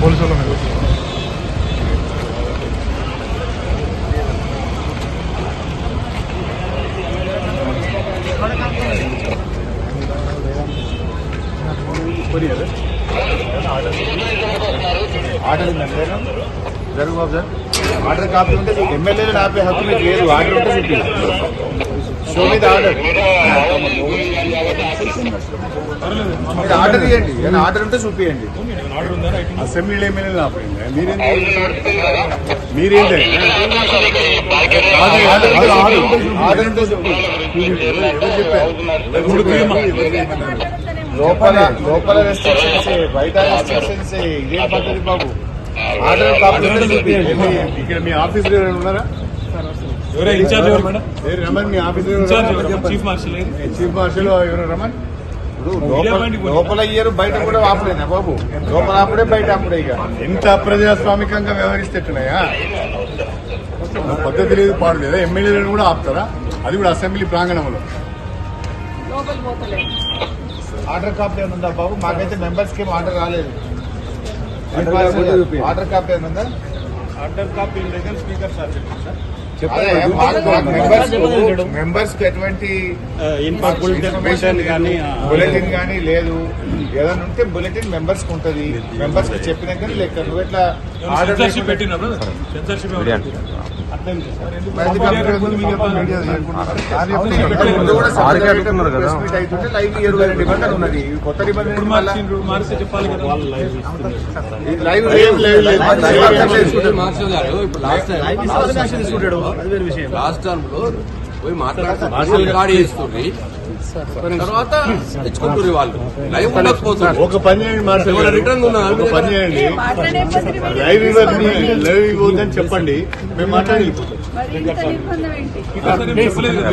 Police వాళ్ళ మీద order ఉందండి జరుగు బాబు సార్ ఆర్డర్ కాపీ ఉంటే ఎమ్మెల్యేలు ఆపే హక్కు మీకు లేదు ఆర్డర్ ఉంటే చూపి షో మీద ఆర్డర్. మీరు ఆర్డర్ ఇవ్వండి ఏదైనా ఆర్డర్ ఉంటే చూపియండి అసెంబ్లీలో ఎమ్మెల్యేలు ఆపండి మీరేం మీరేంటి? ఆర్డర్ ఉంటే చెప్పారు? లోపల లోపల రెస్ట్రిక్షన్స్ బయట రెస్ట్రిక్షన్స్ ఇదేం పద్ధతి బాబు? ఆర్డర్ ఇక్కడ మీ ఆఫీసులో ఉన్నారా? ఎవరే ఇన్ఛార్జ్ ఎవరు? మేడం? రమణ్ మీ చెప్పండి. Chief marshal? చీఫ్ మార్షల్ ఎవరు? ఇప్పుడు లోపల లోపల ఇయ్యరు బయట కూడా ఆపలేనా బాబు? లోపల ఆపడే బయట ఆపడే ఇక. ఎంత అప్రజాస్వామికంగా వ్యవహరిస్తే ఎట్లున్నాయా పద్ధతి లేదు పాడు లేదా? ఎమ్మెల్యేలను కూడా ఆపుతారా? అది కూడా అసెంబ్లీ ప్రాంగణంలో. ఆర్డర్ కాపీ ఉందా బాబు? మాకైతే మెంబర్స్కి ఏం ఆర్డర్ రాలేదు. ఆర్డర్ కాపీ ఉందా? Order copy speaker sir. Members కు- మెంబర్స్కి ఎటువంటి బులెటిన్ కానీ బులెటిన్ కానీ లేదు. ఏదైనా ఉంటే బులెటిన్ మెంబర్స్కి ఉంటది. మెంబర్స్కి చెప్పినాక లెక్క నువ్వు ఎట్లా సెన్సర్షిప్ పెట్టినా బ్రదర్? సెన్సర్షిప్ అర్థం లేదు. సార్ ఎందుకు మరి ఇది మీడియా కంప్యూటర్ ముందు మీకు చెప్పాలి. మీడియా ముందు కూడా separate press meet అవుతుంటే లైవ్ ఇరవై రెండు నిబంధనలు ఉన్నది ఇవి కొత్త ఇప్పుడు నిబంధనలు మళ్ళా మార్చిండ్రు మారిస్తే చెప్పాలి కదా ఇది లైవ్ లేదు, లేదు, లేదు. లైవ్ అర్థం లేదు. మార్షల్ గారు ఇప్పుడు లాస్ట్ టైం లాస్ట్ టర్మ్లో పోయి చేస్తుంది తర్వాత తెచ్చుకుంటారు వాళ్ళు లైవ్ ఉండకపోతుంది ఒక పని చేయండి గారు. రిటర్న్? ఒక పని చేయండి లైవ్ ఇవ్వద్దు లైవ్ ఇవ్వద్దని చెప్పండి మేము మాట్లాడి